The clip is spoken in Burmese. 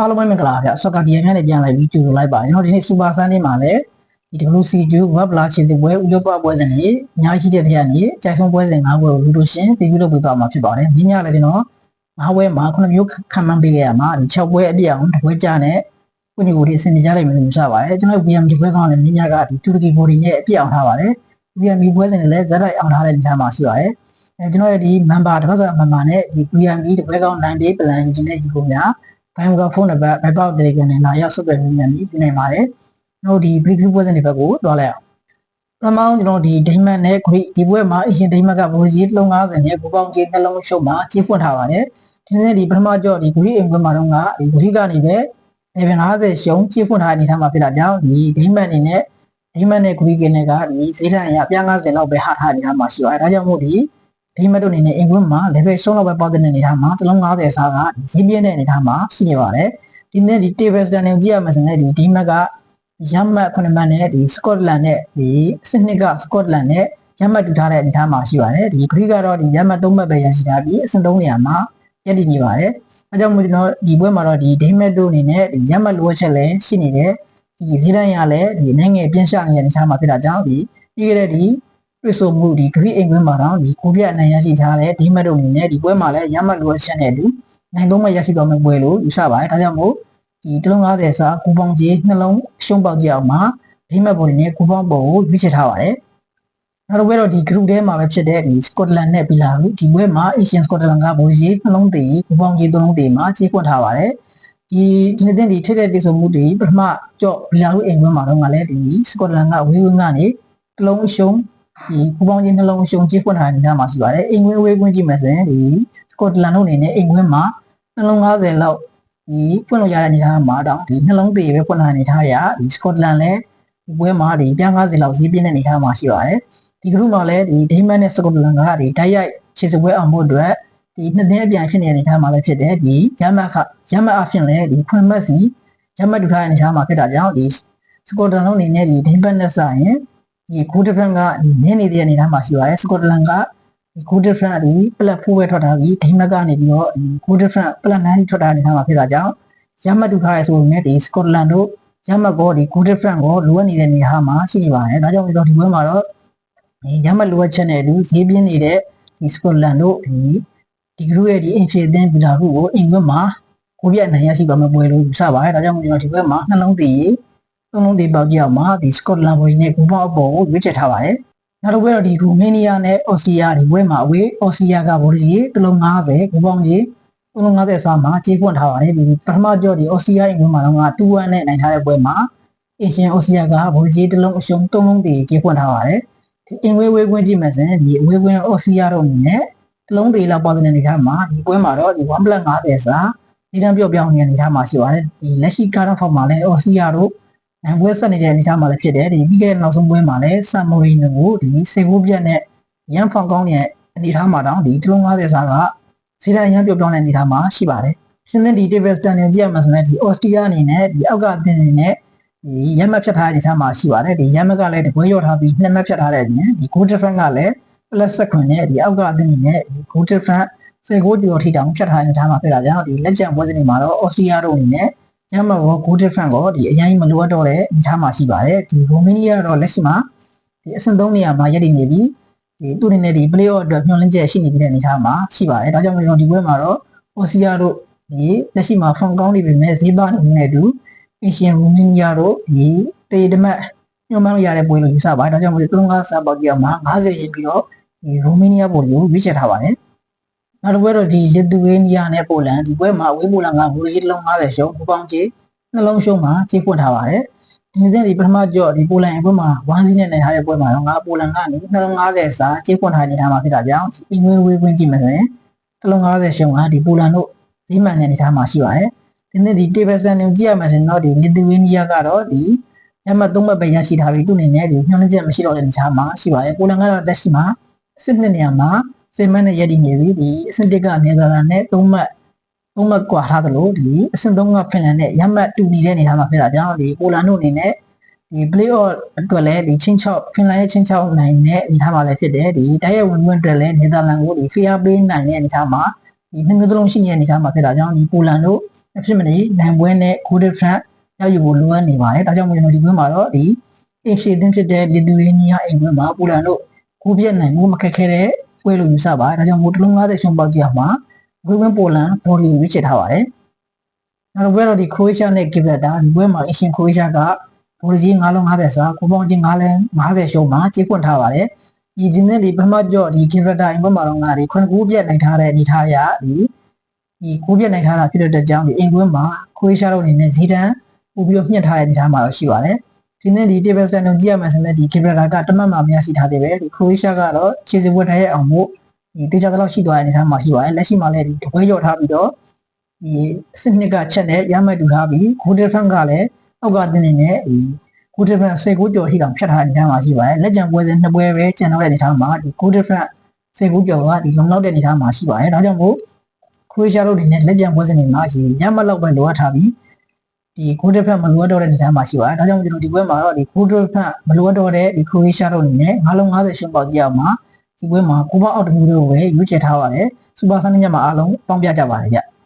အားလုံးပဲမင်္ဂလာပါဗျဆော့ကာဒီယန်ကနေပြန်လာပြီးကြိုဆိုလိုက်ပါကျွန်တော်ဒီနေ့စူပါဆန်နေ့မှာလည်းဒီ WCG Web လာချီတဲ့ပွဲဥရောပပွဲစဉ်ကြီးအများကြီးတဲ့တရားကြီးအကြိုက်ဆုံးပွဲစဉ်၅ပွဲကိုလူလို့ရှင်ပြီးပြီးလုပ်ပေးသွားမှာဖြစ်ပါတယ်ဒီညလည်းကျွန်တော်၅ပွဲမှာ9မျိုးခံမှန်းပေးခဲ့ရမှာဒီ6ပွဲအပြည့်အောင်တစ်ပွဲကြာနဲ့ကိုညီကိုဒီအဆင်ပြေကြလိမ့်မယ်လို့ယူဆပါတယ်ကျွန်တော် VM ဒီပွဲကောင်းလည်းညညကဒီတူရကီဘော်ဒီနဲ့အပြည့်အောင်ထားပါတယ် VM ပွဲစဉ်လည်းဇက်လိုက်အောင်ထားတဲ့နေရာမှာရှိပါတယ်အဲကျွန်တော်ရဲ့ဒီ member တစ်ပတ်စာ member နဲ့ဒီ VM ဒီပွဲကောင်းနိုင်ပေး plan ဒီနဲ့ယူဖို့များ ဘိုင်ကဖုန်းနံပါတ် backup telegram နဲ့လာရောက်ဆက်သွယ်မှုများပြီးပြနိုင်ပါတယ်။ကျွန်တော်ဒီ preview ပွဲစဉ်တွေဘက်ကိုတွားလိုက်အောင်။ပထမဆုံးကျွန်တော်ဒီ diamond နဲ့ grid ဒီပွဲမှာအရင် diamond ကဘောကြီး350နဲ့ဘူပေါင်းကြီးနှလုံးရှုံမှာကြီးဖွင့်ထားပါတယ်။ဒီနေ့ဒီပထမကြော့ဒီ grid အိမ်ပွဲမှာတော့ကဒီ grid ကနေပဲ level 50ရှုံကြီးဖွင့်ထားတဲ့အနေထားမှာဖြစ်တာကြောင့်ဒီ diamond အနေနဲ့ diamond နဲ့ grid ကနေကဒီဈေးတန်းအရပြ50လောက်ပဲဟာထားတဲ့အနေထားမှာရှိပါတယ်။ဒါကြောင့်မို့ဒီ ဒီမတ်တို့အနေနဲ့အင်ကွင်းမှာ level ဆုံးလောက်ပဲပေါက်တဲ့အနေထားမှာတလုံး90စားကဈေးပြင်းတဲ့အနေထားမှာရှိနေပါတယ်ဒီနေ့ဒီ table stand ကိုကြည့်ရမှာဆိုရင်ဒီဒီမတ်ကရမတ်ခုနှစ်မှတ်နဲ့ဒီ Scotland နဲ့ဒီစနစ်က Scotland နဲ့ရမတ်တူထားတဲ့အနေထားမှာရှိပါတယ်ဒီ Greek ကတော့ဒီရမတ်သုံးမှတ်ပဲရရှိထားပြီးအစင်သုံးနေရာမှာရည်တည်နေပါတယ်အဲကြောင့်မို့ကျွန်တော်ဒီပွဲမှာတော့ဒီဒိမတ်တို့အနေနဲ့ဒီရမတ်လိုအပ်ချက်လည်းရှိနေတယ်ဒီဈေးတန်းရလည်းဒီနိုင်ငံပြင်းရှနေတဲ့အနေထားမှာဖြစ်တာကြောင့်ဒီပြီးခဲ့တဲ့ဒီ တွေ့ဆုံမှုဒီ Greek အိမ်ကွင်းမှာတော့ဒီကိုပြအနိုင်ရရှိထားတဲ့ဒိမတ်တို့အနေနဲ့ဒီပွဲမှာလည်းရမတ်လိုအပ်ချက်နဲ့အတူနိုင်သုံးမှရရှိတော်မယ့်ပွဲလို့ယူဆပါတယ်ဒါကြောင့်မို့ဒီတလုံး90စာကူပေါင်းကြီးနှလုံးရှုံးပေါက်ကြအောင်မှာဒိမတ်ပေါ်နဲ့ကူပေါင်းပေါ်ကိုရွေးချယ်ထားပါတယ်နောက်တစ်ပွဲတော့ဒီ group ထဲမှာပဲဖြစ်တဲ့ဒီ Scotland နဲ့ပြည်လာဘူးဒီပွဲမှာ Asian Scotland ကဘောကြီးနှလုံးသေးကူပေါင်းကြီးသုံးလုံးသေးမှာခြေဖွင့်ထားပါတယ်ဒီဒီနေ့တင်ဒီထိတဲ့တိစုံမှုတွေပထမကြော့ဘီလာလူအိမ်ဝင်းမှာတော့ငါလည်းဒီ Scotland ကဝေးဝင်းကနေတလုံးအရှုံး ဒီပူပေါင်းချင်းနှလုံးအရှုံးကြီးဖွင့်ထားတဲ့နေရာမှာရှိပါတယ်အိမ်ဝင်းဝေးကွင်းကြည့်မယ်ဆိုရင်ဒီ Scotland တို့အနေနဲ့အိမ်ဝင်းမှာနှလုံး90လောက်ဒီဖွင့်လို့ရတဲ့အနေထားမှာတောင်ဒီနှလုံးသေးပဲဖွင့်ထားတဲ့အနေထားရဒီ Scotland လည်းဒီပွဲမှာဒီပြ50လောက်ဈေးပြင်းတဲ့အနေထားမှာရှိပါတယ်ဒီ group မှာလည်းဒီ Dayman နဲ့ Scotland ကဒီတိုက်ရိုက်ခြေစပွဲအောင်ဖို့အတွက်ဒီနှစ်သိန်းအပြန်ဖြစ်နေတဲ့အနေထားမှာလည်းဖြစ်တယ်ဒီရမတ်ခရမတ်အဖြစ်လည်းဒီခွင့်မတ်စီရမတ်ဒုထားတဲ့အနေထားမှာဖြစ်တာကြောင့်ဒီ Scotland တို့အနေနဲ့ဒီ Dayman နဲ့ဆိုင်ရင် ဒီ good different ကဒီနင်းနေတဲ့အနေထားမှာရှိပါတယ် Scotland ကဒီ good different ဒီ plus 4ပဲထွက်ထားပြီး Dayman ကနေပြီးတော့ဒီ good different plus 9ထွက်ထားတဲ့အနေထားမှာဖြစ်တာကြောင့်ရမတ်ဒုထားရဲဆိုပေမဲ့ဒီ Scotland တို့ရမတ်ကောဒီ good different ကိုလိုအပ်နေတဲ့အနေထားမှာရှိနေပါတယ်ဒါကြောင့်ဒီတော့ဒီဘက်မှာတော့ဒီရမတ်လိုအပ်ချက်နဲ့အတူဈေးပြင်းနေတဲ့ဒီ Scotland တို့ဒီဒီ group ရဲ့ဒီအင်ဖီသင်းဗီလာခုကိုအင်ဘက်မှာကိုပြတ်နိုင်ရရှိသွားမယ့်ပွဲလို့ယူဆပါတယ်ဒါကြောင့်ကျွန်တော်ဒီဘက်မှာနှလုံးတည်ရေး သုံးလုံးတည်ပေါက်ကြအောင်မှာဒီ Scotland ဘွေနဲ့ဂူပေါအပေါ်ကိုရွေးချယ်ထားပါတယ်နောက်တစ်ပွဲတော့ဒီဂူမေးနီးယားနဲ့အော်စတြီးယားဒီပွဲမှာအဝေးအော်စတြီးယားကဘော်ဒီကြီးတစ်လုံး90ဂူပေါကြီးသုံးလုံး90စားမှာကြေးပွင့်ထားပါတယ်ဒီပထမကြော့ဒီအော်စတြီးယားအင်ဘက်မှာတော့2-1နဲ့နိုင်ထားတဲ့ပွဲမှာအင်ရှင်အော်စတြီးယားကဘော်ဒီကြီးတစ်လုံးအရှုံးသုံးလုံးတည်ကြေးပွင့်ထားပါတယ်ဒီအင်ဝေးဝေးကွင်းကြည့်မယ်ဆိုရင်ဒီအဝေးကွင်းအော်စတြီးယားတို့အနေနဲ့တလုံးသေးလောက်ပေါ်တဲ့အနေထားမှာဒီပွဲမှာတော့ဒီ 1+50 စာဒီတန်းပြော့ပြောင်းနေတဲ့အနေထားမှာရှိပါတယ်ဒီလက်ရှိကားတော့ဖောက်မှာလည်းအော်စတြီးယားတို့ နိုင်ပွဲဆက်နေတဲ့အနေထားမှာလည်းဖြစ်တယ်ဒီပြီးခဲ့တဲ့နောက်ဆုံးပွဲမှာလည်းဆမ်မိုရီနိုကိုဒီစေဘိုးပြက်နဲ့ရန်ဖောင်ကောင်းတဲ့အနေထားမှာတောင်ဒီတလုံး50စာကဈေးတိုင်းရန်ပြော့ပြောင်းတဲ့အနေထားမှာရှိပါတယ်ရှင်းတဲ့ဒီ David Stan ကိုကြည့်ရမှာဆိုရင်ဒီ Austria အနေနဲ့ဒီအောက်ကအသင်းအနေနဲ့ဒီရမ်းမဖြတ်ထားတဲ့အနေထားမှာရှိပါတယ်ဒီရမ်းမကလည်းတပွဲရော့ထားပြီးနှစ်မဖြတ်ထားတဲ့အပြင်ဒီ goal difference ကလည်း plus ဆက်ခွန်နဲ့ဒီအောက်ကအသင်းအနေနဲ့ဒီ goal difference စေကိုကျော်ထိတောင်ဖြတ်ထားတဲ့အနေထားမှာဖြစ်တာကြောင့်ဒီလက်ကျန်ပွဲစဉ်တွေမှာတော့ Austria တို့အနေနဲ့ ရမ်းမဘော goal difference ကိုဒီအရင်မလိုအပ်တော့တဲ့အနေထားမှာရှိပါတယ်ဒီ Romania ကတော့လက်ရှိမှာဒီအဆင့်3နေရာမှာရပ်တည်နေပြီးဒီသူအနေနဲ့ဒီ play off အတွက်ညှို့လင်းချက်ရှိနေပြီးတဲ့အနေထားမှာရှိပါတယ်ဒါကြောင့်ကျွန်တော်ဒီပွဲမှာတော့ Austria တို့ဒီလက်ရှိမှာ front ကောင်းနေပေမဲ့ဈေးပါနေတဲ့အတူ Asian Romania တို့ဒီတေတမတ်ညှို့မှန်းလို့ရတဲ့ပွဲလို့ယူဆပါတယ်ဒါကြောင့်မို့လို့3-5စားပေါက်ကြအောင်မှာ90ရင်းပြီးတော့ဒီ Romania ပေါ်ကိုရွေးချယ်ထားပါတယ် နောက်တစ်ပွဲတော့ဒီ Lithuania နဲ့ပိုလန်ဒီပွဲမှာအဝေးပိုလန်ကဘူရီတစ်လုံး50ရှုံးပူပေါင်းကြီးနှလုံးရှုံးမှာခြေဖွင့်ထားပါတယ်ဒီနေ့ဒီပထမကြော့ဒီပိုလန်အပွဲမှာဝမ်းစီးနဲ့နိုင်ထားတဲ့ပွဲမှာတော့ငါပိုလန်ကနေနှလုံး50စာခြေဖွင့်ထားနေတာမှာဖြစ်တာကြောင့်အင်္ဂလိပ်ဝေးကွင်းကြည့်မယ်ဆိုရင်တစ်လုံး50ရှုံးကဒီပိုလန်တို့ဒီမှန်တဲ့အနေထားမှာရှိပါတယ်ဒီနေ့ဒီ table sun ကိုကြည့်ရမှာဆိုရင်တော့ဒီ Lithuania ကတော့ဒီညမသုံးဘက်ပဲရရှိထားပြီးသူ့အနေနဲ့ဒီညှို့နှချက်မရှိတော့တဲ့အနေအထားမှာရှိပါတယ်ပိုလန်ကတော့တက်ရှိမှာစစ်နှစ်နေရာမှာ စေမတ်နဲ့ရည်တည်နေပြီဒီအဆင့်တစ်ကနယ်သာလန်နဲ့သုံးမှတ်သုံးမှတ်ကွာထားသလိုဒီအဆင့်သုံးကဖင်လန်နဲ့ရမှတ်တူနေတဲ့အနေအထားမှာဖြစ်တာကြောင့်ဒီပိုလန်တို့အနေနဲ့ဒီ play off အတွက်လည်းဒီချင်းချောက်ဖင်လန်ရဲ့ချင်းချောက်နိုင်တဲ့အနေအထားမှာလည်းဖြစ်တယ်ဒီတိုက်ရိုက်ဝင်ဝင်အတွက်လည်းနယ်သာလန်ကိုဒီ fair play နိုင်တဲ့အနေအထားမှာဒီနှစ်မျိုးသလုံးရှိနေတဲ့အနေအထားမှာဖြစ်တာကြောင့်ဒီပိုလန်တို့အဖြစ်မနေနိုင်ပွဲနဲ့ goal difference ရယူဖို့လိုအပ်နေပါတယ်ဒါကြောင့်မို့ကျွန်တော်ဒီပွဲမှာတော့ဒီအဖြစ်အသင်းဖြစ်တဲ့လီတူရေးနီးယားအိမ်ပွဲမှာပူလန်တို့ကိုပြက်နိုင်မှုမခက်ခဲတဲ့ ပွဲလို့ယူဆပါဒါကြောင့်မို့တလုံး90ရှုံးပေါက်ကြမှာဝင်းဝင်းပိုလန်ဘော်ဒီကိုရွေးချယ်ထားပါတယ်နောက်ပွဲတော့ဒီခရိုအေးရှားနဲ့ဂီဘလက်တာဒီပွဲမှာအရှင်ခရိုအေးရှားကဘော်ဒီကြီး9လုံး50စာကိုပေါင်းချင်း9လန်း50ရှုံးမှာကြေးခွန်ထားပါတယ်ဒီဒီနေ့ဒီပထမကြော့ဒီဂီဘလက်တာအိမ်ပွဲမှာတော့ငါဒီခွန်ကူပြက်နိုင်ထားတဲ့အနေထားရဒီဒီကိုပြက်နိုင်ထားတာဖြစ်တဲ့အတွက်ကြောင့်ဒီအိမ်ကွင်းမှာခွေးရှားတို့အနေနဲ့ဇီဒန်ပို့ပြီးတော့ညှက်ထားတဲ့အနေအထားမှာတော့ရှိပါတယ်။ ဒီနေ့ဒီ table set ကိုကြည့်ရမယ်ဆိုရင်ဒီ camera ကတမတ်မှမရရှိထားသေးပဲဒီခရိုအေးရှားကတော့ခြေစပွဲထားရဲ့အောင်မို့ဒီတေချာတော့ရှိသွားတဲ့အနေအထားမှာရှိပါတယ်။လက်ရှိမှာလည်းဒီတပွဲရော့ထားပြီးတော့ဒီစနစ်ကချက်နဲ့ရမှတ်တူထားပြီး goal difference ကလည်းအောက်ကတင်းနေနဲ့ဒီ goal difference 10ကိုကျော်ထိတောင်ဖြတ်ထားတဲ့အနေအထားမှာရှိပါတယ်။လက်ကျန်ပွဲစဉ်နှစ်ပွဲပဲကျန်တော့တဲ့အနေအထားမှာဒီ goal difference 10ကိုကျော်ကဒီလုံလောက်တဲ့အနေအထားမှာရှိပါတယ်။ဒါကြောင့်မို့ခရိုအေးရှားတို့အနေနဲ့လက်ကျန်ပွဲစဉ်တွေမှာရေရမလောက်ပဲလိုအပ်ထားပြီး ဒီဂိုးတစ်ဖက်မလိုအပ်တော့တဲ့အနေအထားမှာရှိပါတယ်။ဒါကြောင့်ကျွန်တော်ဒီပွဲမှာတော့ဒီဂိုးတစ်ဖက်မလိုအပ်တော့တဲ့ဒီခရိုအေးရှားတို့အနေနဲ့ငါးလုံး50ရှင်းပေါက်ကြအောင်မှာဒီပွဲမှာကိုပေါ့အောက်တမျိုးတို့ပဲရွေးချယ်ထားပါတယ်။စူပါဆန်ညက်မှာအားလုံးပေါင်းပြကြပါတယ်ဗျ။